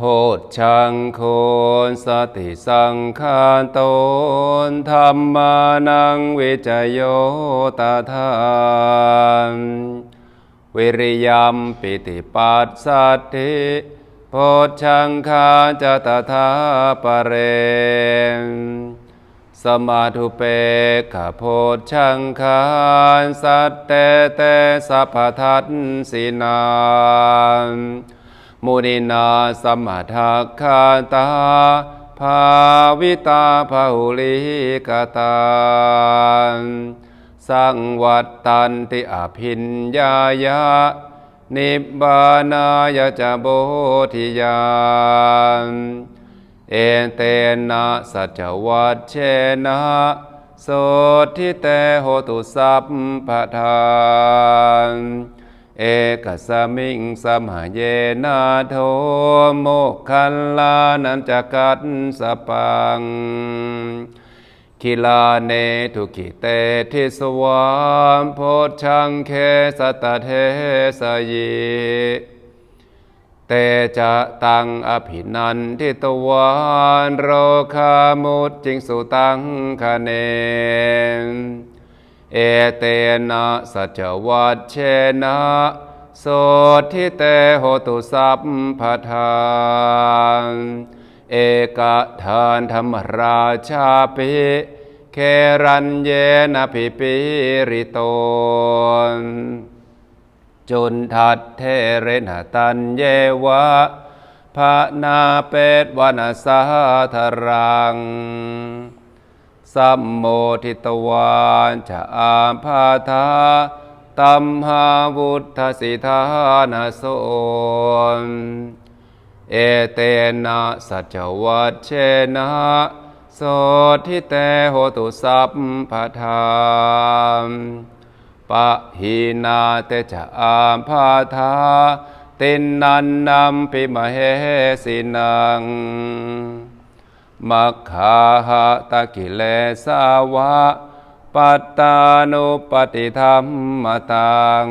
โพชังโคนสติสังขารตนธรรมานังวิจโยตถานวิริยมปิติปัสสัตถิโพชังคาจตถาปเรนสมาธุเปกขโพชังคานสัตเตเตสัพพทัตสินาน มุนินาสมมาทักขาตาภาวิตาภาหุลิกตาสังวัตตันติอภิญญายะ นิบบานายจะโบธิยานเอเตนะสัจวัตเชนะโสทิเตโหตุสัพพทาน เอกสมิงสมหเยนาโทโมกขันลานันจกัตสปังคิลาเนทุกิเตทิสวามโพชังเคสตเทสยีเตจะตังอภินันทิตวานโรคามุตจิงสุตังคเน เอเตนะสัจวัตเชนะโสทิเตโหตุสัพพทานเอกทานธรรมราชาปิเครัญเยนะพิปิริโตนจุนทัดเทเรนตันเยวะภานาเปตวนาสาธรัง สัมโมทิตวานจะอาภาธาตัมหาวุฒสิทานาโสนเอเตนะสัจวัตเชนะโสทิเตโหตุสัพพทานปะหีนาเตจะอาภาธาตินันนัมปิมเหสินัง มัคคาหะตะกิเลสาวะ ปัตตานุปฏิธรรมตัง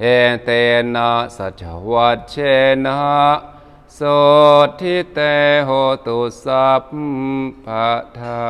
เอเตนะสัจวัตเชนะโสทิเตโหตุสัพพะทา